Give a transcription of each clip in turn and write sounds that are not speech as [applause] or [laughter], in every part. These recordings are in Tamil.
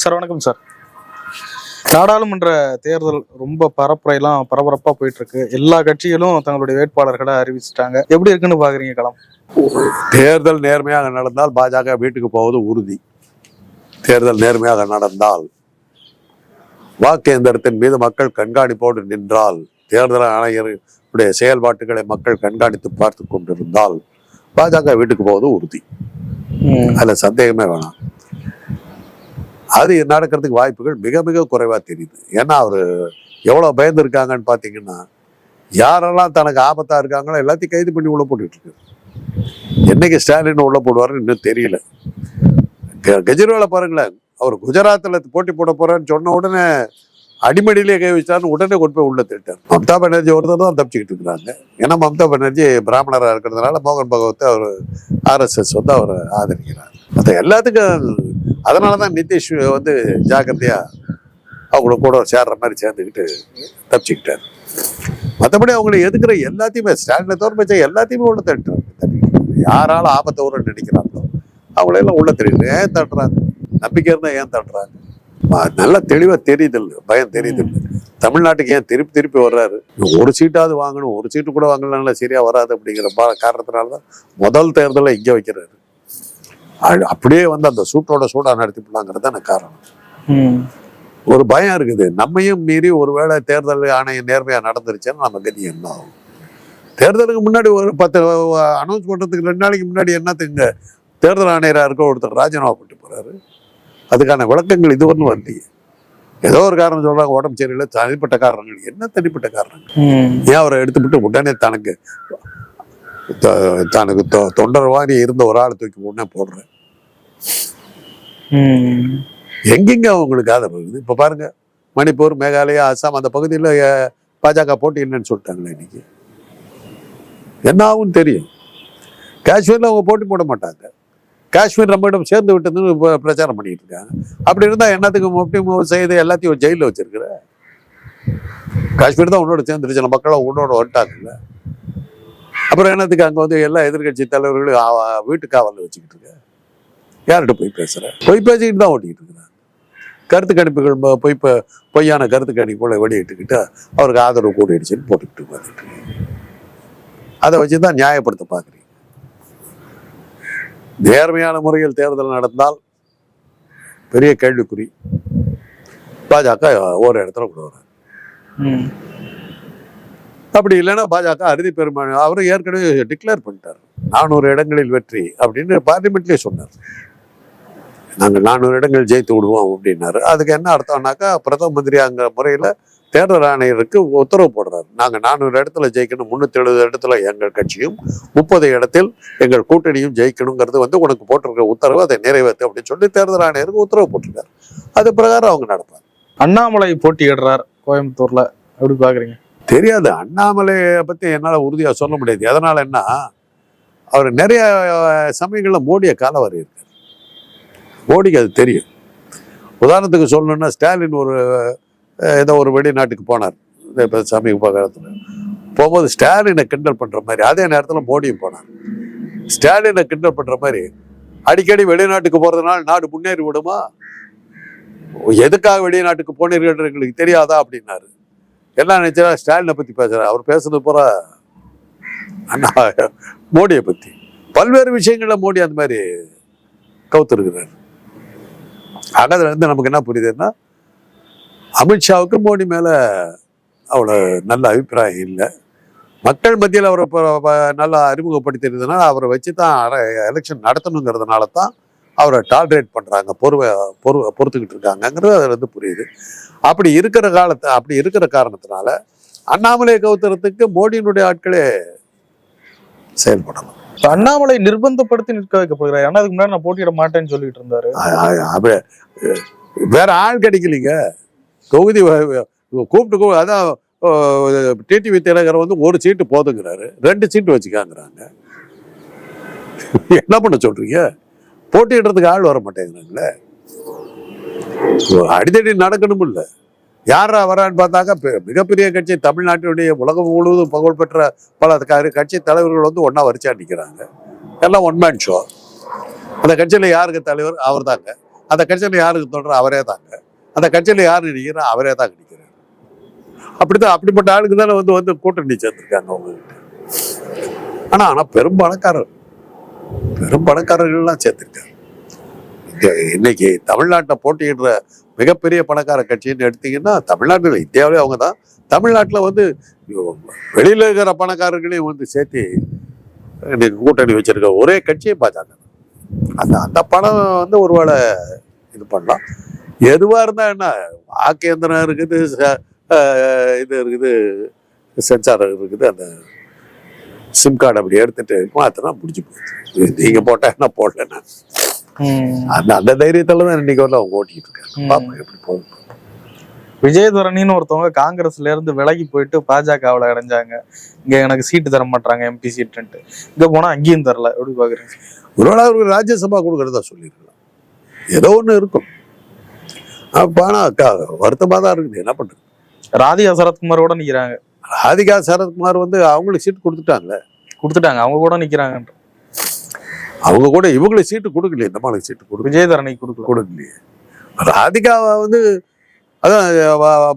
சார் வணக்கம் சார். நாடாளுமன்ற தேர்தல் ரொம்ப பரப்புரையெல்லாம் பரபரப்பா போயிட்டு இருக்கு எல்லா கட்சிகளும் தங்களுடைய வேட்பாளர்களை அறிவிச்சிட்டாங்க. எப்படி இருக்குன்னு பாக்குறீங்க களம் தேர்தல் நேர்மையாக நடந்தால் பாஜக வீட்டுக்கு போவது உறுதி. தேர்தல் நேர்மையாக நடந்தால் வாக்கு எந்திரத்தின் மீது மக்கள் கண்காணிப்போடு நின்றால் தேர்தல் ஆணையருடைய செயல்பாட்டுகளை மக்கள் கண்காணித்து பார்த்து கொண்டிருந்தால் பாஜக வீட்டுக்கு போவது உறுதி. அதுல சந்தேகமே வேணாம். அது நடக்கிறதுக்கு வாய்ப்புகள் மிக மிக குறைவாக தெரியுது. ஏன்னா அவர் எவ்வளோ பயந்துருக்காங்கன்னு பார்த்தீங்கன்னா யாரெல்லாம் தனக்கு ஆபத்தாக இருக்காங்களோ எல்லாத்தையும் கைது பண்ணி உள்ளே போட்டுக்கிட்டு இருக்கு என்னைக்கு ஸ்டாலின் உள்ள போடுவாருன்னு இன்னும் தெரியல. கெ- கெஜ்ரிவாலை பாருங்களேன் அவர் குஜராத்தில் போட்டி போட போகிறேன்னு சொன்ன உடனே அடிமடியிலே கை வச்சான்னு உடனே கொண்டு போய் உள்ள திட்டார் மம்தா பானர்ஜி ஒருத்தர் தான் தப்பிச்சுக்கிட்டு இருக்கிறாங்க. ஏன்னா மம்தா பானர்ஜி பிராமணராக இருக்கிறதுனால மோகன் பகவத்தை அவர் ஆர்எஸ்எஸ் வந்து அவர் ஆதரிக்கிறார். மற்ற எல்லாத்துக்கும் அதனால தான் நிதிஷ் வந்து ஜாக்கிரதையா அவங்கள கூட சேர்ற மாதிரி சேர்ந்துக்கிட்டு தப்பிச்சுக்கிட்டார். மற்றபடி அவங்களை எதுக்குற எல்லாத்தையுமே ஸ்டாண்டில் தவிர வச்ச எல்லாத்தையுமே உள்ள தட்டுறாங்க யாரால ஆபத்தை வரும்னு நினைக்கிறாங்களோ அவங்களெல்லாம் உள்ள தெரியுது ஏன் தட்டுறாங்க நம்பிக்கை இருந்தா ஏன் தட்டுறாங்க நல்ல நல்லா தெளிவா தெரியுது இல்லை பயம் தெரியுது இல்லை. தமிழ்நாட்டுக்கு ஏன் திருப்பி திருப்பி வர்றாரு? ஒரு சீட்டாவது வாங்கணும் ஒரு சீட்டு கூட வாங்கலாம் சரியா வராது அப்படிங்கிற பா- காரணத்தினால தான் முதல் தேர்தலில் இங்க வைக்கிறாரு. அப்படியே வந்து அந்த சூட்டோட சூடா நடத்திப்பலாங்கிறது தான் காரணம். ஒரு பயம் இருக்குது. நம்மையும் மீறி ஒருவேளை தேர்தல் ஆணையம் நேர்மையா நடந்துருச்சுன்னா நம்ம கதி என்ன ஆகும்? தேர்தலுக்கு முன்னாடி ஒரு பத்து அனௌன்ஸ் பண்றதுக்கு ரெண்டு நாளைக்கு முன்னாடி என்னத்துங்க தேர்தல் ஆணையரா இருக்க ஒருத்தர் ராஜினாமா பண்ணிட்டு போறாரு. அதுக்கான விளக்கங்கள் இதுவரையும் வரலையே. ஏதோ ஒரு காரணம் சொல்றாங்க உடம்பு சரியில்லை தனிப்பட்ட காரணங்கள். என்ன தனிப்பட்ட காரணங்கள்? ஏன் அவரை எடுத்துவிட்டு உடனே தனக்கு தனக்கு தொ- தொண்டர் மாதிரி இருந்த ஒரு ஆளை தூக்கி உடனே போடுறேன். எங்கெங்க அவங்களுக்கு ஆதரவு இருக்குது இப்போ பாருங்க மணிப்பூர் மேகாலயா அஸ்ஸாம் அந்த பகுதியில் பாஜக போட்டி இல்லைன்னு சொல்லிட்டாங்களே இன்னைக்கு. என்ன ஆகும் தெரியும். காஷ்மீர்ல அவங்க போட்டி போட மாட்டாங்க. காஷ்மீர் நம்மிடம் சேர்ந்து விட்டதுன்னு பிரச்சாரம் பண்ணிட்டு இருக்காங்க. அப்படி இருந்தா என்னத்துக்கு முப்டி செய்து எல்லாத்தையும் ஜெயிலில் வச்சிருக்கிற? காஷ்மீர் தான் உன்னோட சேர்ந்துருச்சு நம்ம மக்களை உன்னோட வந்துட்டாங்கல்ல. அப்புறம் என்னத்துக்கு அங்க வந்து எல்லா எதிர்க்கட்சி தலைவர்களும் வீட்டு காவலில் வச்சுக்கிட்டு இருக்க யார்கிட்ட போய் பேசுற? பொய் பேசிக்கிட்டு தான் ஓட்டிக்கிட்டு இருக்கிறாங்க. கருத்து கணிப்புகள் பொய் பொய்யான கருத்து கணிப்புகளை வெளியிட்டுக்கிட்டு அவருக்கு ஆதரவு கூடிடுச்சுன்னு போட்டுக்கிட்டு வந்துட்டு அதை வச்சு தான் நியாயப்படுத்த பார்க்குறீங்க நேர்மையான முறையில் தேர்தல் நடந்தால் பெரிய கேள்விக்குறி. பாஜக ஒரு இடத்துல கூட வர்றேன் அப்படி இல்லைன்னா பாஜக அறுதி பெரும்பான்மை அவரும் ஏற்கனவே டிக்ளேர் பண்ணிட்டார். நானூறு இடங்களில் வெற்றி அப்படின்னு பார்லிமெண்ட்லேயே சொன்னார். நாங்கள் நானூறு இடங்கள் ஜெயித்து விடுவோம் அப்படின்னாரு. அதுக்கு என்ன அர்த்தம்னாக்கா பிரதம மந்திரி அங்க முறையில் தேர்தல் ஆணையருக்கு உத்தரவு போடுறாரு. நாங்கள் நானூறு இடத்துல ஜெயிக்கணும் முந்நூற்றி எழுபது இடத்துல எங்கள் கட்சியும் முப்பது இடத்தில் எங்கள் கூட்டணியும் ஜெயிக்கணுங்கிறது வந்து உனக்கு போட்டிருக்க உத்தரவு அதை நிறைவேற்று அப்படின்னு சொல்லி தேர்தல் ஆணையருக்கு உத்தரவு போட்டிருக்காரு. அது பிரகாரம் அவங்க நடப்பார் அண்ணாமலை போட்டியிடுறார் கோயம்புத்தூர்ல. எப்படி பாக்குறீங்க? தெரியாது. அண்ணாமலையை பற்றி என்னால் உறுதியாக சொல்ல முடியாது. எதனால் என்ன? அவர் நிறைய சமயங்களில் மோடியை காலவரை இருக்கார். மோடிக்கு அது தெரியும். உதாரணத்துக்கு சொல்லணும்னா ஸ்டாலின் ஒரு ஏதோ ஒரு வெளிநாட்டுக்கு போனார். இப்போ சமீப காலத்தில். போகும்போது ஸ்டாலினை கிண்டல் பண்ணுற மாதிரி அதே நேரத்தில் மோடியும் போனார். ஸ்டாலினை கிண்டல் பண்ணுற மாதிரி அடிக்கடி வெளிநாட்டுக்கு போகிறதுனால நாடு முன்னேறி விடுமா? எதுக்காக வெளிநாட்டுக்கு போனீர்கள் எங்களுக்கு தெரியாதா? அப்படின்னாரு. என்ன நினைச்சா ஸ்டாலினை பத்தி பேசுறாரு அவர் பேசுறது பூரா அண்ணா மோடியை பத்தி. பல்வேறு விஷயங்கள்ல மோடி அந்த மாதிரி கவுத்துருக்கிறார். ஆக அதுல இருந்து நமக்கு என்ன புரியுதுன்னா அமித்ஷாவுக்கு மோடி மேல அவ்வளோ நல்ல அபிப்பிராயம் இல்லை. மக்கள் மத்தியில் அவரை நல்லா அறிமுகப்படுத்திருந்ததுனால அவரை வச்சு தான் எலெக்ஷன் நடத்தணுங்கிறதுனால தான் அவரை டாலரேட் பண்றாங்க பொறுவை பொறு பொறுத்துக்கிட்டு இருக்காங்கங்கிறது அதுல இருந்து புரியுது. அப்படி இருக்கிற காலத்தை அப்படி இருக்கிற காரணத்தினால அண்ணாமலையை கவுத்துறதுக்கு மோடியினுடைய ஆட்களே செயல்படலாம். இப்ப அண்ணாமலை நிர்பந்தப்படுத்தி நிற்க வைக்கப்படுகிறார். ஏன்னா அதுக்கு முன்னாடி நான் போட்டியிட மாட்டேன்னு சொல்லிட்டு இருந்தாரு. வேற ஆள் கிடைக்கலீங்க. தொகுதி கூப்பிட்டு அதான் டிடிவி தினகரன் வந்து ஒரு சீட்டு போதுங்கிறாரு. ரெண்டு சீட்டு வச்சுக்காங்கிறாங்க. என்ன பண்ண சொல்றீங்க? போட்டிடுறதுக்கு ஆள் வர மாட்டேங்கிறாங்களே அடிதடி நடக்கணும் இல்லை யாரா வரான்னு பார்த்தாக்க மிகப்பெரிய கட்சி தமிழ்நாட்டினுடைய உலகம் முழுவதும் புகழ்பெற்ற பல கட்சி தலைவர்கள் வந்து ஒன்றா வரிச்சா நிற்கிறாங்க எல்லாம் ஒன் மேன் ஷோ அந்த கட்சியில் யாருக்கு தலைவர்? அவர் தாங்க அந்த கட்சியில் யாருக்கு தொடர் அவரே தாங்க அந்த கட்சியில் யார் நிற்கிறா அவரே தான் நிற்கிறார் அப்படித்தான் அப்படிப்பட்ட ஆளுக்கு தானே வந்து வந்து கூட்டணி சேர்ந்துருக்காங்க அவங்ககிட்ட. ஆனால் ஆனால் பெரும்பாலக்காரர் பெரும் பணக்காரர்கள்லாம் சேர்த்துருக்காரு இன்னைக்கு தமிழ்நாட்டில் போட்டியிடுற மிகப்பெரிய பணக்கார கட்சின்னு எடுத்தீங்கன்னா தமிழ்நாட்டில் இந்தியாவிலே அவங்க தான். தமிழ்நாட்டில் வந்து வெளியில் இருக்கிற பணக்காரர்களையும் வந்து சேர்த்து இன்னைக்கு கூட்டணி வச்சிருக்க ஒரே கட்சியை பாஜக அந்த அந்த பணம் வந்து ஒருவேளை இது பண்ணலாம். எதுவாக இருந்தால் என்ன? வாக்கேந்திரம் இருக்குது ச- இது இருக்குது சென்சார் இருக்குது அந்த சிம் கார்டு அப்படி எடுத்துட்டு மாத்தினா முடிஞ்சு போகுது நீங்க போட்டா என்ன போடலன்னா. அந்த அந்த தைரியத்துல தான் இன்னைக்கு வந்து அவங்க ஓட்டிட்டு இருக்காங்க. ம். பாப்போம் எப்படி போகுது. விஜயதுரணின்னு ஒருத்தவங்க காங்கிரஸ்ல இருந்து விலகி போயிட்டு பாஜகவுல இணைஞ்சாங்க இங்க எனக்கு சீட்டு தர மாட்டாங்க எம்பி சீட்டுன்ட்டு. இங்க போனா அங்கேயும் தரல. எப்படி பாக்குறீங்க? ஒருவேளை அவருக்கு ராஜ்யசபா கொடுக்கறதா சொல்லியிருக்கலாம். ஏதோ ஒண்ணு இருக்கும். அப்ப ஆனா வருத்தமா தான் இருக்குது. என்ன பண்றது? ராதிகா சரத்குமார் கூட நிக்கிறாங்க. ராதிகா சரத்குமார் வந்து அவங்களுக்கு சீட்டு கொடுத்துட்டாங்களே? கொடுத்துட்டாங்க. அவங்க கூட நிக்கிறாங்க. அவங்க கூட இவங்களுக்கு சீட்டு கொடுக்கலையே. நம்மளுக்கு சீட்டு கொடுக்க விஜயதரணிக்கு கொடுக்கல. கொடுக்கலையே. ராதிகாவை வந்து அதான்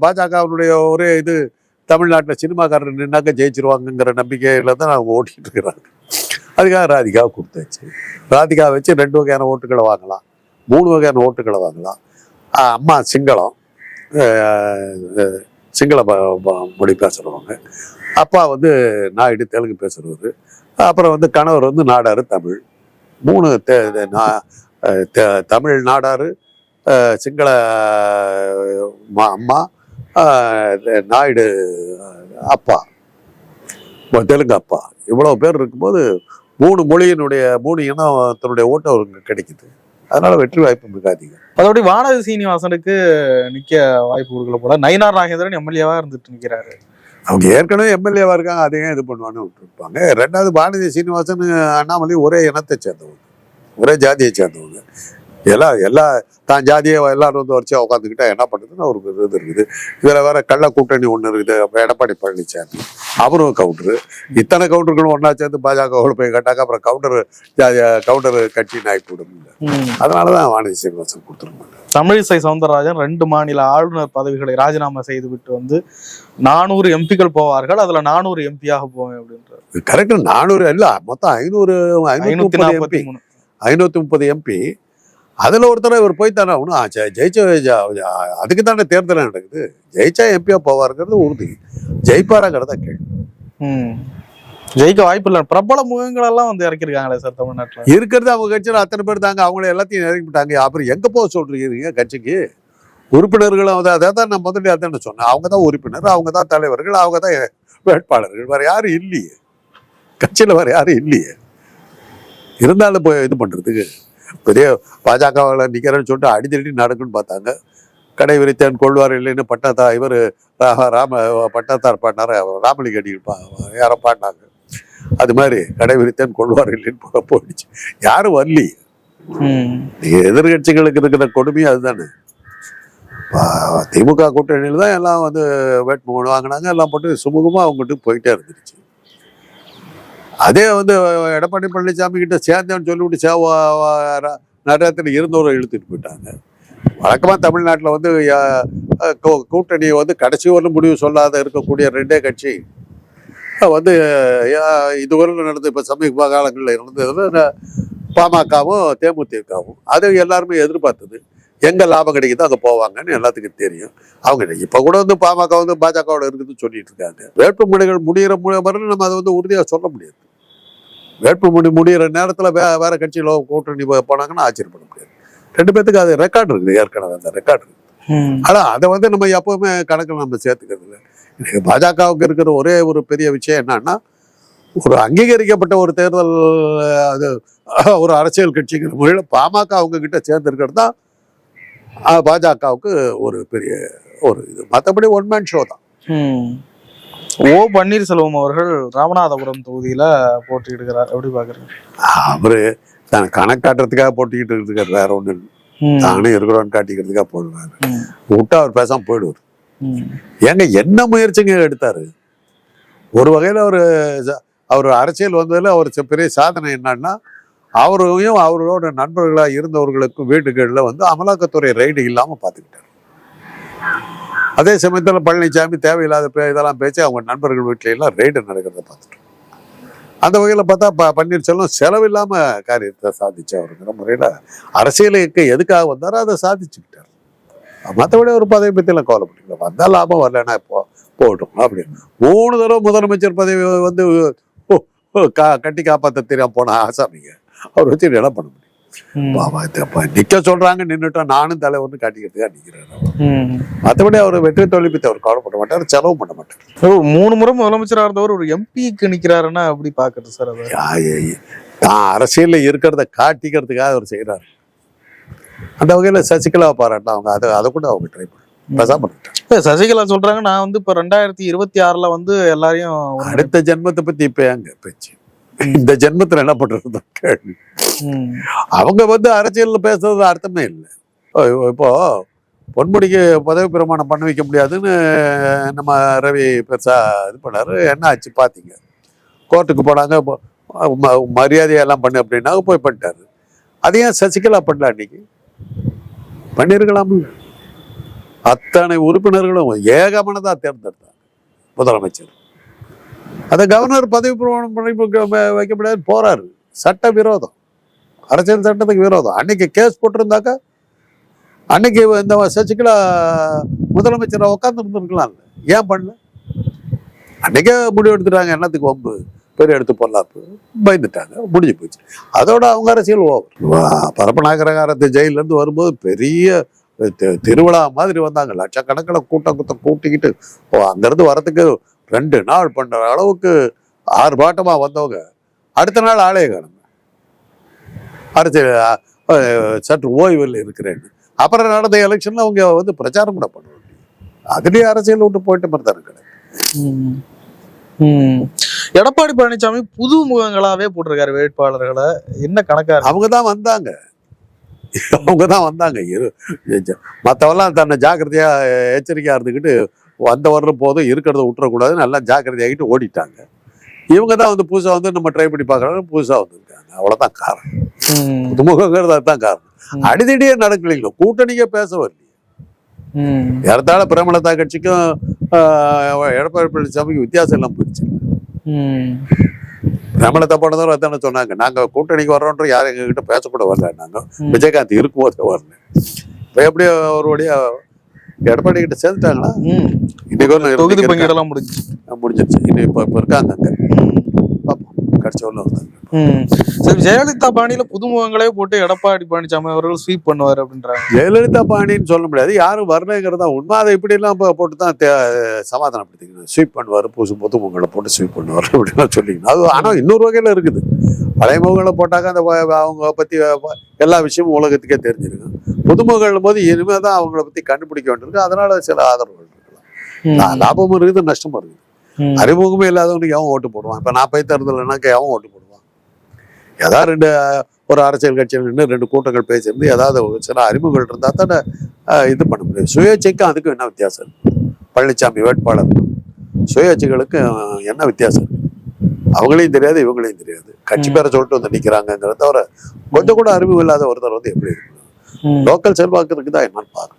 பாஜகவினுடைய ஒரே இது தமிழ்நாட்டில் சினிமாக்காரர் நின்னாக்க ஜெயிச்சிருவாங்கங்கிற நம்பிக்கையில தான் அவங்க ஓட்டிட்டு இருக்கிறாங்க. அதுக்காக ராதிகாவை கொடுத்தாச்சு. ராதிகா வச்சு ரெண்டு வகையான ஓட்டுகளை வாங்கலாம். மூணு வகையான ஓட்டுகளை வாங்கலாம். அம்மா சிங்களம் சிங்கள மொழி பேசுகிறவங்க அப்பா வந்து நாயுடு தெலுங்கு பேசுகிறவர் அப்புறம் வந்து கணவர் வந்து நாடாரு தமிழ். மூணு நா- தமிழ் நாடாரு சிங்கள அம்மா நாயுடு அப்பா. தெலுங்கு அப்பா. இவ்வளோ பேர் இருக்கும்போது மூணு மொழியினுடைய மூணு இனத்தினுடைய ஓட்டம் அவருக்கு கிடைக்குது. அதனால் வெற்றி வாய்ப்பு மிக அதிகம். அதோடய வானதி சீனிவாசனுக்கு நிக்க வாய்ப்பு கொடுக்கல போல. நயினார் நாகேந்திரன் எம்எல்ஏவா இருந்துட்டு நிற்கிறாரு அவங்க ஏற்கனவே எம்எல்ஏவா இருக்காங்க அதையும் இது பண்ணுவான்னு விட்டுருப்பாங்க. ரெண்டாவது பாரதிய சீனிவாசன் அண்ணாமலை ஒரே இனத்தை சேர்ந்தவங்க. ஒரே ஜாதியை சேர்ந்தவங்க. எல்லாம் எல்லா தான் ஜாதியை எல்லாரும் வந்து வரிசையா உட்காந்துக்கிட்டா என்ன பண்ணுறதுன்னு அவருக்கு இது இருக்குது. இதில் வேற கள்ள கூட்டணி ஒன்று இருக்குது. அப்போ எடப்பாடி பழனிசாமி அவரும் கவுண்டரு இத்தனை கவுண்டர்களும் ஒன்றா சேர்ந்து பாஜகவோட போய் கட்டாக்க அப்புறம் கவுண்டர் ஜாதி கவுண்டர் கட்சி நாய்க்கூடும். அதனால தான் வானதி சீனிவாசன் கொடுத்துருப்பாங்க தமிழிசை சவுந்தரராஜன் ரெண்டு மாநில ஆளுநர் பதவிகளை ராஜினாமா செய்து விட்டு வந்து நானூறு எம்பிக்கள் போவார்கள். அதுல நானூறு எம்பியாக போவேன் அப்படின்றாரு. கரெக்ட் நானூறு இல்லை மொத்தம் ஐநூறு ஐநூற்றி ஐநூத்தி நாற்பத்தி மூணு. ஐநூத்தி முப்பது எம்பி. அதுல ஒருத்தர் இவர் போய் தானே ஆகணும் ஜெயிச்ச அதுக்கு தானே தேர்தல் நடக்குது. ஜெயிச்சா எம்பியா போவாருங்கிறது உறுதி. ஜெயிப்பாராங்கிறத கேள்வி. ஜெயிக்க வாய்ப்பு இல்லை. பிரபல முகங்கள் எல்லாம் வந்து இறக்கிருக்காங்களே சார் தமிழ்நாட்டுல. இருக்கிறது அவங்க கட்சியில் அத்தனை பேர் தாங்க. அவங்கள எல்லாத்தையும் இறக்கிவிட்டாங்க. அப்புறம் எங்க போக சொல்றீங்க கட்சிக்கு? உறுப்பினர்களும் அதை அதை தான் நான் முதல்ல அதான் சொன்னேன். அவங்க தான் உறுப்பினர் அவங்க தான் தலைவர்கள் அவங்க தான் வேட்பாளர்கள். வேற யாரும் இல்லையே. கட்சியில வேற யாரும் இல்லையே. இருந்தாலும் போய் இது பண்றதுக்கு பெரிய பாஜகவில் நிக்கிறேன்னு சொல்லிட்டு அடித்தடி நடக்குன்னு பார்த்தாங்க. கடை விரித்தேன் கொள்வார் இல்லைன்னு பட்டத்தா இவர் ராம பட்டத்தார் பாடினார். ராமலிங்க அடி யாரோ பாடினாங்க. அது மாதிரி கடை விரித்தேன் கொள்வார் இல்லைன்னு போயிடுச்சு. யாரும். நீங்க எதிர்கட்சிகளுக்கு இருக்கிற கொடுமை அதுதானே. திமுக கூட்டணியில் தான் எல்லாம் வந்து வேட்புமனு வாங்கினாங்க எல்லாம் போட்டு சுமூகமாக அவங்ககிட்ட போயிட்டே இருந்துருச்சு. அதே வந்து எடப்பாடி பழனிசாமி கிட்ட சேர்ந்தேன்னு சொல்லிவிட்டு சேவா நிறையத்தில் இருந்தவரை இழுத்துட்டு போயிட்டாங்க. வழக்கமாக தமிழ்நாட்டில் வந்து கூட்டணி வந்து கடைசி வரலும் முடிவு சொல்லாத இருக்கக்கூடிய ரெண்டே கட்சி. வந்து இதுவரை நடந்த இப்போ சமீப காலங்களில் இருந்தது பாமகவும் தேமுதிகவும். அது எல்லாருமே எதிர்பார்த்தது. எங்கே லாபம் கிடைக்குதோ அங்கே போவாங்கன்னு எல்லாத்துக்கும் தெரியும். அவங்க இப்போ கூட வந்து பாமக வந்து பாஜகவோட இருக்குதுன்னு சொல்லிட்டு இருக்காங்க. வேட்புமனுகள் முடிகிற மு- நம்ம அதை வந்து உறுதியாக சொல்ல முடியாது. வேட்புமனு முடிகிற நேரத்தில் வே வேற கட்சியில் கூட்டணி போனாங்கன்னா ஆச்சரியப்பட முடியாது. ரெண்டு பேத்துக்கு அது ரெக்கார்டு இருக்குது ஏற்கனவே அந்த ரெக்கார்டு இருக்குது. ம். ஆனா அதை வந்து நம்ம எப்பவுமே கணக்கில் நம்ம சேர்த்துக்கிறது இல்லை. இன்னைக்கு பாஜகவுக்கு இருக்கிற ஒரே ஒரு பெரிய விஷயம் என்னன்னா ஒரு அங்கீகரிக்கப்பட்ட ஒரு தேர்தல் அது ஒரு அரசியல் கட்சிங்கிற முறையில் பாமக அவங்க கிட்ட சேர்ந்துருக்கிறது தான் பாஜகவுக்கு ஒரு பெரிய ஒரு இது. மற்றபடி ஒன் மேன் ஷோ தான். ஓ பன்னீர்செல்வம் அவர்கள் ராமநாதபுரம் தொகுதியில போட்டியிடுகிறார். எப்படி பாக்குறீங்க? அவரு தான் கணக்காட்டுறதுக்காக போட்டிக்கிட்டு இருக்காரு வேற ஒன்று. தானே இருக்கிறோன்னு காட்டிக்கிறதுக்காக போடுவாரு ம். விட்டா அவர் பேசாம போயிடுவார். ஏங்க என்ன முயற்சிங்க எடுத்தாரு? ஒரு வகையில் அவர் அவர் அரசியல் வந்ததில் அவர் பெரிய சாதனை என்னன்னா அவரையும் அவரோட நண்பர்களா இருந்தவர்களுக்கும் வீடுகளில் வந்து அமலாக்கத்துறை ரைடு இல்லாம பார்த்துக்கிட்டாரு அதே சமயத்தில் பழனிசாமி தேவையில்லாத பே- இதெல்லாம் பேசி அவங்க நண்பர்கள் வீட்டிலலாம் எல்லாம் ரைடு நடக்கிறத பார்த்துட்டோம். அந்த வகையில் பார்த்தா ப- பன்னீர்செல்வம் செலவில்லாமல் காரியத்தை சாதிச்சு அவருங்கிற முறையில் அரசியலுக்கு எதுக்காக வந்தாரோ அதை சாதிச்சுக்கிட்டார். மற்றபடி ஒரு பதவி பற்றிலாம் கவலைப்பட்டுக்கல வந்தால் லாபம் வரலன்னா இப்போ போகட்டும் அப்படி. மூணு தடவை முதலமைச்சர் பதவி வந்து கா- கட்டி காப்பாற்ற தெரியாம போன ஆசாமிங்க. அவர் வச்சு என்ன பண்ண முடியும்? பாவா, நிக்க சொல்றாங்க நின்னுட்டோம் நானும் தலைவர்னு காட்டிக்கிறதுக்காக நிக்கிறேன். மற்றபடி அவர் வெற்றி தோல்வி பத்தி அவர் கவலைப்பட மாட்டார் செலவு பண்ண மாட்டார். மூணு முறை முதலமைச்சரா இருந்தவர் ஒரு எம்பிக்கு நிக்கிறாருன்னா எப்படி பாக்குறது சார் தான் அரசியல்ல இருக்கிறத காட்டிக்கிறதுக்காக அவர் செய்யறாரு அந்த வகையில சசிகலா பாராட்டலாம் அவங்க அதை அதை கூட அவங்க ட்ரை பண்ண சசிகலா சொல்றாங்க நான் வந்து இப்ப ரெண்டாயிரத்தி இருபத்தி ஆறுல வந்து எல்லாரையும் அடுத்த ஜென்மத்தை பத்தி இப்ப எங்க பேச்சு? இந்த ஜென்மத்துல என்ன பண்றது கேள்வி. அவங்க வந்து அரசியல்ல பேசுறது அர்த்தமே இல்லை. இப்போ பொன்முடிக்கு பதவி பிரமாணம் பண்ண வைக்க முடியாதுன்னு நம்ம ரவி பெருசா இது பண்ணாரு. என்ன ஆச்சு பாத்தீங்க? கோர்ட்டுக்கு போனாங்க மரியாதையெல்லாம் பண்ணு அப்படின்னா போய் பண்ணிட்டாரு. அது ஏன் சசிகலா பண்ணல அன்னைக்கு? பண்ணிருக்கலாம்ல. அத்தனை உறுப்பினர்களும் ஏகமனதா தேர்ந்தெடுத்தாங்க முதலமைச்சர். அந்த கவர்னர் பதவி பிரமாணம் பண்ணி வைக்க- முடியாது போறாரு. சட்ட விரோதம். அரசியல் சட்டத்துக்கு விரோதம். அன்னைக்கு கேஸ் போட்டிருந்தாக்கா அன்னைக்கு இந்த சசிகலா முதலமைச்சரை உட்கார்ந்து இருந்திருக்கலாம் ஏன் பண்ணல? அன்னைக்கே முடிவு எடுத்துட்டாங்க என்னத்துக்கு வம்பு? பெரிய எடுத்து போடலாம் பயந்துட்டாங்க முடிஞ்சு போச்சு. அதோட அவங்க அரசியல் ஓவர் பரப்பநாகரகாரத்து ஜெயில இருந்து வரும்போது பெரிய திருவிழா மாதிரி வந்தாங்க. லட்சக்கணக்கில் கூட்டம் கூட்டம் கூட்டிக்கிட்டு ஓ அங்கிருந்து வரதுக்கு ரெண்டு நாள் பண்ற அளவுக்கு ஆர்ப்பாட்டமா வந்தவங்க. அடுத்த நாள் ஆலய அஹ், அஹ், சற்று ஓய்வில் இருக்கிறேன். அப்புறம் நடந்த எலெக்ஷன்ல அவங்க வந்து பிரச்சாரம் கூட பண்ணுவாங்க அதுலயே அரசியல் விட்டு போயிட்டு மாதிரி தானே கிடக்கு. ம். ம். எடப்பாடி பழனிசாமி புது முகங்களாவே போட்டிருக்காரு வேட்பாளர்களை. என்ன கணக்கா அவங்க தான் வந்தாங்க. அவங்க தான் வந்தாங்க. மத்தவெல்லாம் தன்னை ஜாக்கிரதையா எச்சரிக்கையா இருந்துக்கிட்டு வந்த வர்ற போதும் இருக்கிறத விட்டுறக்கூடாது நல்லா ஜாக்கிரதையாகிட்டு ஓடிட்டாங்க இவங்க தான் வந்து புதுசா வந்து நம்ம ட்ரை பண்ணி பார்க்கறாங்க புதுசா வந்திருக்காங்க அவ்வளவுதான் காரணம். புதுமுகங்கிறது அதுதான் காரணம். அடிதடியே நடக்கலைங்களோ கூட்டணிக்கே பேச வரலையே. ஏறத்தாழ பிரேமலதா கட்சிக்கும் எடப்பாடி பழனிசாமிக்கு வித்தியாசம் எல்லாம் போயிடுச்சு. பிரேமலதா போனதும் அதானே சொன்னாங்க நாங்க கூட்டணிக்கு வர்றோன்ற யாரும் எங்ககிட்ட பேசக்கூட வரல நாங்க ம். விஜயகாந்த் இருக்கும்போது வரல இப்ப எப்படி ஒரு வழியா எடப்பாடி கிட்ட சேர்ந்துட்டாங்களா ம். இன்னைக்கு தொகுதி. பங்கீடெல்லாம் முடிஞ்சு முடிஞ்சிருச்சு இன்னும் இப்ப இப்ப இருக்காங்க அங்க பார்ப்போம் கடைசி வரல வந்தாங்க. ம். சரி ஜெயலலிதா பாணியில புதுமுகங்களே போட்டு எடப்பாடி பழனிசாமி அவர்கள் ஸ்வீப் பண்ணுவார் அப்படின்றாங்க. ஜெயலலிதா பாணின்னு சொல்ல முடியாது. யாரும் வரலைங்கிறது தான் உண்மை. அதை இப்படி எல்லாம் போ- போட்டு தான் சமாதானப்படுத்திக்கணும். ஸ்வீப் பண்ணுவார் புது முகங்களை போட்டு ஸ்வீப் பண்ணுவார் அப்படிலாம் சொல்லிக்கணும். அது ஆனால் இன்னொரு வகையில் இருக்குது. பழைய முகங்களை போட்டாக்க அந்த அவங்க பற்றி எல்லா விஷயமும் உலகத்துக்கே தெரிஞ்சிருக்கும். புதுமுகங்கள் போது இனிமேல் தான் அவங்கள பற்றி கண்டுபிடிக்க வேண்டியிருக்கு. அதனால சில ஆதரவுகள் இருக்கலாம். லாபமும் இருக்குது நஷ்டமும் இருக்குது. அறிமுகமே இல்லாதவனுக்கு எவன் ஓட்டு போடுவான் இப்போ நான் போய் தேர்தல்னாக்க எவன் ஓட்டு போடுவான் ஏதாவது ரெண்டு ஒரு அரசியல் கட்சியில் நின்று ரெண்டு கூட்டங்கள் பேசியிருந்து ஏதாவது ஒரு சில அறிமுகங்கள் இருந்தால் தானே இது பண்ண முடியும். சுயேட்சைக்கும் அதுக்கும் என்ன வித்தியாசம் இருக்கு? பழனிசாமி வேட்பாளர். சுயேட்சைகளுக்கு அஹ், என்ன வித்தியாசம் அவங்களையும் தெரியாது இவங்களையும் தெரியாது. கட்சி. பேரை சொல்லிட்டு வந்து நிற்கிறாங்கிறத தவிர கொஞ்சம் கூட அறிவு இல்லாத ஒருத்தர் வந்து எப்படி இருக்கு. லோக்கல் செல்வாக்கு இருக்குதா என்னன்னு பார்க்கணும்.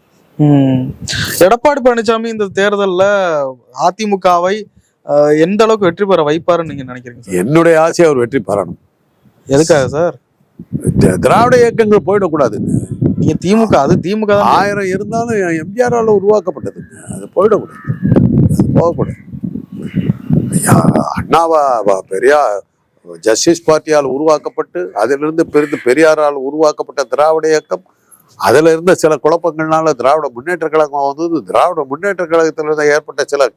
எடப்பாடி பழனிசாமி இந்த தேர்தல்ல அதிமுகவை எந்த அளவுக்கு வெற்றி பெற வைப்பாருன்னு நீங்க நினைக்கிறீங்க என்னுடைய ஆசை அவர் வெற்றி பெறணும். எதுக்காக சார்? திராவிட இயக்கங்கள் போயிடக்கூடாது. நீங்க திமுக அது திமுக ஆயிரம் இருந்தாலும் எம்ஜிஆரால் உருவாக்கப்பட்டதுங்க அது போயிடக்கூடாது. அது போகக்கூடாது. ஐயா, அண்ணாவா பெரியார் ஜஸ்டிஸ் பார்ட்டியால் உருவாக்கப்பட்டு அதிலிருந்து பிரிந்து பெரியாரால் உருவாக்கப்பட்ட திராவிட இயக்கம் அதில் இருந்த சில குழப்பங்கள்னால திராவிட முன்னேற்ற கழகம் வந்தது. திராவிட முன்னேற்ற கழகத்திலிருந்து ஏற்பட்ட சில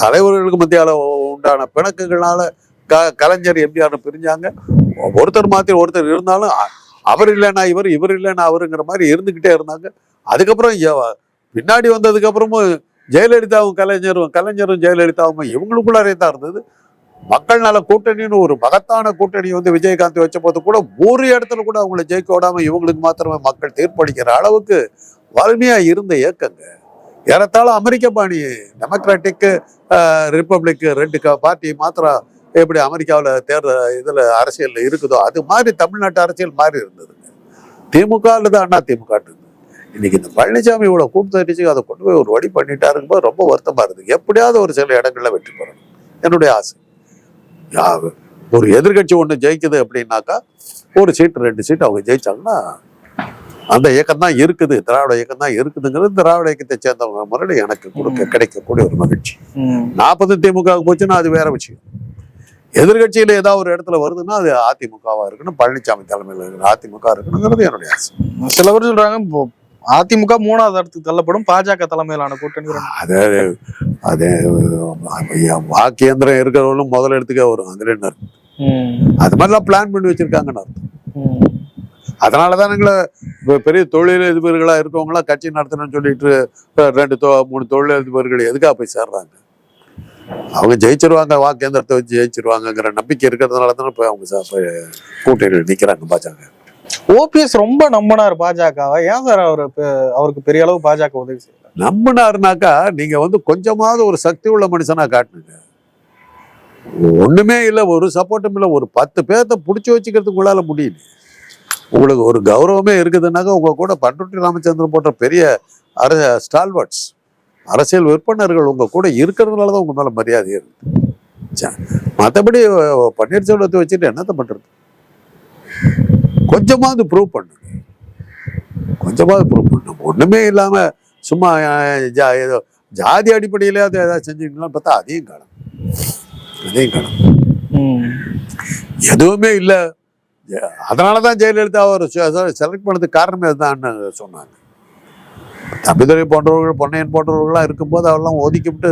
தலைவர்களுக்கு மத்தியால் உண்டான பிணக்குகளால் க கலைஞர் எம்ஜிஆர் பிரிஞ்சாங்க. ஒருத்தர் மாற்றி ஒருத்தர் இருந்தாலும் அவர் இல்லைன்னா இவர் இவர் இல்லைன்னா அவருங்கிற மாதிரி இருந்துக்கிட்டே இருந்தாங்க. அதுக்கப்புறம் பின்னாடி வந்ததுக்கப்புறமும் ஜெயலலிதாவும் கலைஞரும் கலைஞரும் ஜெயலலிதாவும் இவங்களுக்குள்ளாரே தான் இருந்தது. மக்கள் நல கூட்டணின்னு ஒரு மகத்தான கூட்டணி வந்து விஜயகாந்த் வச்ச போது கூட ஒரு இடத்துல கூட அவங்கள ஜெயிக்க விடாம இவங்களுக்கு மாத்திரமே மக்கள் தீர்ப்பளிக்கிற அளவுக்கு வலிமையா இருந்த இயக்கங்க. ஏறத்தாழ அமெரிக்க பாணி டெமோக்ராட்டிக் ரிப்பப்ளிக் ரெண்டு க- பார்ட்டி மாத்திரம் எப்படி அமெரிக்காவில் தேர்தல் இதில் அரசியலில் இருக்குதோ அது மாதிரி தமிழ்நாட்டு அரசியல் மாறி இருந்ததுங்க. திமுக தான் அண்ணா திமுக இன்னைக்கு இந்த பழனிசாமி இவ்வளோ கூட்டத்தடிச்சு அதை கொண்டு போய் ஒரு வழி பண்ணிட்டாருங்கும்போது ரொம்ப வருத்தமாக இருக்குது எப்படியாவது ஒரு சில இடங்களில் வெற்றி பெறணும். என்னுடைய ஆசை. ஒரு எதிர்க்கட்சி ஒன்று ஜெயிக்குது அப்படின்னாக்கா ஒரு சீட்டு ரெண்டு சீட்டு அவங்க ஜெயிச்சாங்கன்னா அந்த இயக்கம் தான் இருக்குது. திராவிட இயக்கம் தான் இருக்குதுங்கிறது திராவிட இயக்கத்தை சேர்ந்தவங்க முறையில் எனக்கு கொடுக்க கிடைக்கக்கூடிய ஒரு மகிழ்ச்சி. நாற்பது திமுக போச்சுன்னா அது வேற விஷயம். எதிர்கட்சியில ஏதாவது ஒரு இடத்துல வருதுன்னா அது அதிமுகவா இருக்கணும். பழனிசாமி தலைமையில் இருக்கிற அதிமுக இருக்கணுங்கிறது என்னுடைய ஆசை. சில பேர் சொல்றாங்க அதிமுக மூணாவது இடத்துக்கு தள்ளப்படும் பாஜக தலைமையிலான கூட்டணி. அது அது வாக்கியந்திரம் இருக்கிறவங்களும் முதல் இடத்துக்கே வரும் அதுல என்ன. அது மாதிரிலாம் பிளான் பண்ணி வச்சிருக்காங்கன்னு அர்த்தம். அதனாலதான் எங்களை பெரிய தொழிலதிபர்களா இருக்கவங்களாம் கட்சி நடத்தணும்னு சொல்லிட்டு ரெண்டு தொ மூணு தொழிலதிபர்கள் எதுக்காக போய் சேர்றாங்க அவங்க ஜெயிச்சிருவாங்க வாக்கேந்திரத்தை வச்சு ஜெயிச்சிருவாங்கங்கிற நம்பிக்கை இருக்கிறதுனால தானே போய் அவங்க கூட்டணியில் நிக்கிறாங்க பாஜக ஓபிஎஸ் ரொம்ப நம்பினார் பாஜகவை. ஏன் சார் அவரு அவருக்கு பெரிய அளவு பாஜக உதவி செய்யல? நம்பினாருனாக்கா நீங்க வந்து கொஞ்சமாவது ஒரு சக்தி உள்ள மனுஷனா காட்டுங்க. ஒண்ணுமே இல்லை ஒரு சப்போர்ட்டும் இல்லை ஒரு பத்து பேர்த்த புடிச்சு வச்சுக்கிறதுக்கு உங்களால முடியல. உங்களுக்கு ஒரு கௌரவமே இருக்குதுன்னாக்கா உங்க கூட பண்ருட்டி ராமச்சந்திரன் போன்ற பெரிய அர ஸ்டால்வர்ட்ஸ் அரசியல் விற்பனர்கள் உங்க கூட இருக்கிறதுனால தான் உங்க மேல மரியாதை இருக்கு. மற்றபடி மத்தபடி பன்னீர்செல்வத்தை வச்சுட்டு என்னத்த பண்றது? கொஞ்சமாவது ப்ரூவ் பண்ணுங்க. கொஞ்சமாவது ப்ரூவ் பண்ணும் ஒண்ணுமே இல்லாம சும்மா ஜா- ஏதோ ஜாதி அடிப்படையில அதை ஏதாவது செஞ்சீங்கன்னா பார்த்தா அதையும் காணும். அதையும் காணும். எதுவுமே இல்லை. அதனாலதான் ஜெயலலிதா அவர் செலக்ட் பண்ணதுக்கு காரணமே அதுதான் சொன்னாங்க. தம்பிதுரை போன்றவர்கள் பொன்னையன் போன்றவர்கள்லாம் இருக்கும்போது அவரெல்லாம் ஒதுக்கிவிட்டு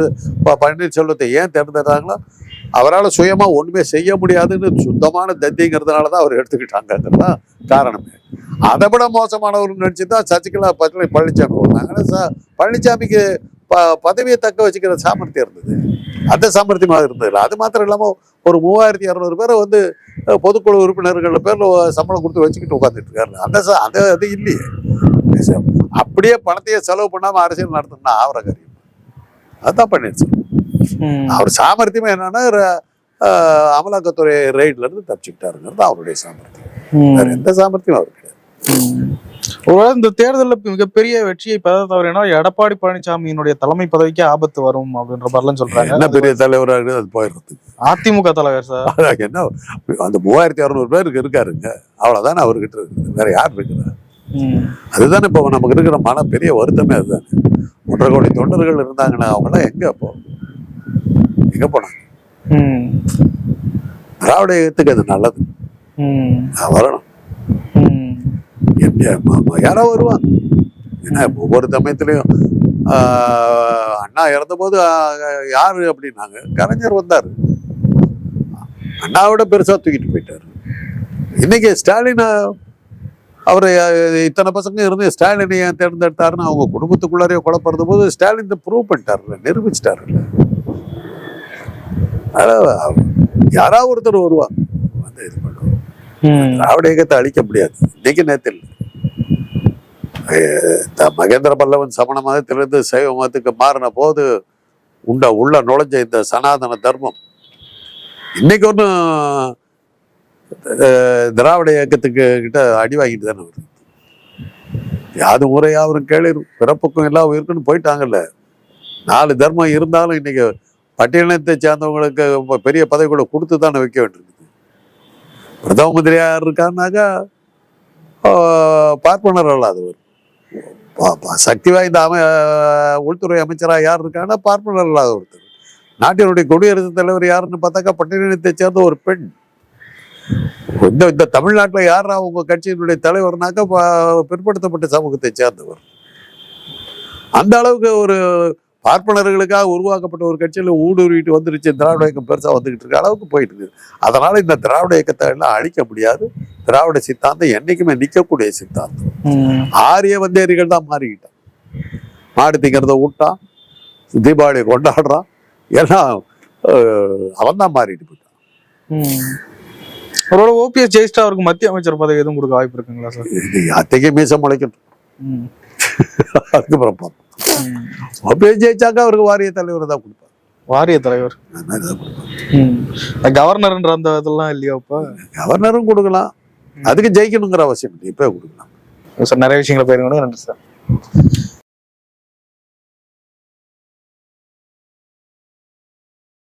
பன்னீர்செல்வத்தை ஏன் தேர்ந்தெடுத்தாங்களோ அவரால் சுயமாக ஒன்றுமே செய்ய முடியாதுன்னு சுத்தமான தந்திங்கிறதுனால தான் அவர் எடுத்துக்கிட்டாங்கிறது தான் காரணமே. அதை விட மோசமானவர்னு நினச்சி தான் சசிகலா பற்றி பழனிசாமி கொடுத்தாங்க ச- பழனிசாமிக்கு ப பதவியை தக்க வச்சுக்கிற சாமர்த்தியம் இருந்தது. அந்த சாமர்த்தியமாக இருந்தது அது மாத்திரம் இல்லாமல் ஒரு மூவாயிரத்தி இரநூறு பேரை வந்து பொதுக்குழு உறுப்பினர்கள் பேரில் சம்பளம் கொடுத்து வச்சுக்கிட்டு உட்காந்துட்டு இருக்காரு. அந்த அந்த அது இல்லையே. அப்படியே பணத்தையே செலவு பண்ணாமல் அரசியல் நடத்தணும்னா ஆவரகரி பண்ணிருச்சு. ம். அவர் சாமர்த்தியமே என்னன்னா அமலாக்கத்துறை ரெய்ட்ல இருந்து தப்பிச்சுக்கிட்டாருங்கிறது அவருடைய சாமர்த்தியம். வேற. எந்த சாமர்த்தியம் அவர் கிடையாது. ஒருவேளை இந்த தேர்தலில் மிகப்பெரிய வெற்றியை பெற தவறினா எடப்பாடி பழனிசாமியினுடைய தலைமை பதவிக்கு ஆபத்து வரும் அப்படின்ற மாதிரிலாம் சொல்றாங்க. என்ன பெரிய தலைவராக இருக்குது அது போயிடுறது. அதிமுக தலைவர் சார். [laughs] என்ன அந்த மூவாயிரத்தி அறுநூறு பேருக்கு இருக்காருங்க. அவ்வளவுதானே அவர்கிட்ட இருக்குது. வேற யார் இருக்கிறா? ம். அதுதானே இப்போ நமக்கு இருக்கிற மன பெரிய வருத்தமே அதுதானே. ஒன்றரை கோடி தொண்டர்கள் இருந்தாங்கன்னா அவங்களாம் எங்க அப்போ? எங்க போனாங்க? ம். திராவிட இயக்கத்துக்கு அது நல்லது. வரணும். யாரோ வருவாங்க. ஏன்னா ஒவ்வொரு சமயத்துலையும் அண்ணா இறந்தபோது யாரு அப்படின்னாங்க? கலைஞர் வந்தார். அண்ணாவிட பெருசா தூக்கிட்டு போயிட்டாரு. இன்னைக்கு ஸ்டாலின் அவரை இத்தனை பசங்க இருந்து ஸ்டாலினை ஏன் தேர்ந்தெடுத்தாருன்னு அவங்க குடும்பத்துக்குள்ளாரே குழப்பறது போது ஸ்டாலின் ப்ரூவ் பண்ணிட்டாருல்ல நிரூபிச்சிட்டாருல்ல. அதாவது யாராவது ஒருத்தர் வருவாங்க வந்து இது பண்ணுவாங்க. ம். திராவிட இயக்கத்தை அழிக்க முடியாது. இன்னைக்கு நேரத்தில் மகேந்திர பல்லவன் சமண மதத்திலிருந்து சைவ மதத்துக்கு மாறின போது உண்ட உள்ள நுழைஞ்ச இந்த சனாதன தர்மம் இன்னைக்கு ஒன்றும் திராவிட இயக்கத்துக்கு கிட்ட அடி வாங்கிட்டு தானே வருது. யாது முறை அவரும் கேளிர் பிறப்புக்கும் எல்லா உயிருக்குன்னு போயிட்டாங்கல்ல. நாலு தர்மம் இருந்தாலும் இன்னைக்கு பட்டியலினத்தை சேர்ந்தவங்களுக்கு பெரிய பதவிகளை கொடுத்து தானே வைக்க வேண்டியிருக்குது. பிரதம மந்திரியார் யார் இருக்காருனாக்கா பார்ப்பனர் அல்லாதவர். சக்தி வாய்ந்த அமை உள்துறை அமைச்சராக யார் இருக்காங்கன்னா பார்ப்பனர் அல்லாத ஒருத்தர் நாட்டினுடைய குடியரசுத் தலைவர் யாருன்னு பார்த்தாக்கா பட்டியலினத்தை சேர்ந்த ஒரு பெண். இந்த இந்த தமிழ்நாட்டில் யாரா உங்க கட்சியினுடைய தலைவர்னாக்கா பிற்படுத்தப்பட்ட சமூகத்தை சேர்ந்தவர். அந்த அளவுக்கு ஒரு பார்ப்பனர்களுக்காக உருவாக்கப்பட்ட ஒரு கட்சியில ஊடுருவிட்டு வந்துருச்சு திராவிட இயக்கம் பெருசா வந்துகிட்டு இருக்க அளவுக்கு போயிட்டு இருக்குது. அதனால இந்த திராவிட இயக்கத்தை எல்லாம் அழிக்க முடியாது. திராவிட சித்தாந்தம் என்னைக்குமே நிற்கக்கூடிய சித்தாந்தம். ஆரிய வந்தேரிகள் தான் மாறிக்கிட்டான் மாடு திங்கிறத விட்டான் தீபாவளி கொண்டாடுறான் எல்லாம் அவன் தான் மாறிட்டு போயிட்டான். ஒருவேளை ஓபிஎஸ் ஜெயிஸ்டா அவருக்கு மத்திய அமைச்சர் பதவி எதுவும் கொடுக்க வாய்ப்பு இருக்குங்களா சார்? இது அத்தைக்கு மீசம் முளைக்கட்டும். அதுக்கப்புறம். ஓபிஎஸ் ஜெயிச்சாக்கா அவருக்கு வாரிய தலைவர் தான் கொடுப்பார். வாரிய தலைவர். கவர்னர்ன்ற அந்த இதெல்லாம் இல்லையா இப்ப கவர்னரும் கொடுக்கலாம். அதுக்கு ஜெயிக்கணுங்கிற அவசியம் இல்லை. இப்போ கொடுக்கலாம். சார் நிறைய விஷயங்களை போயிருங்க நன்றி சார்.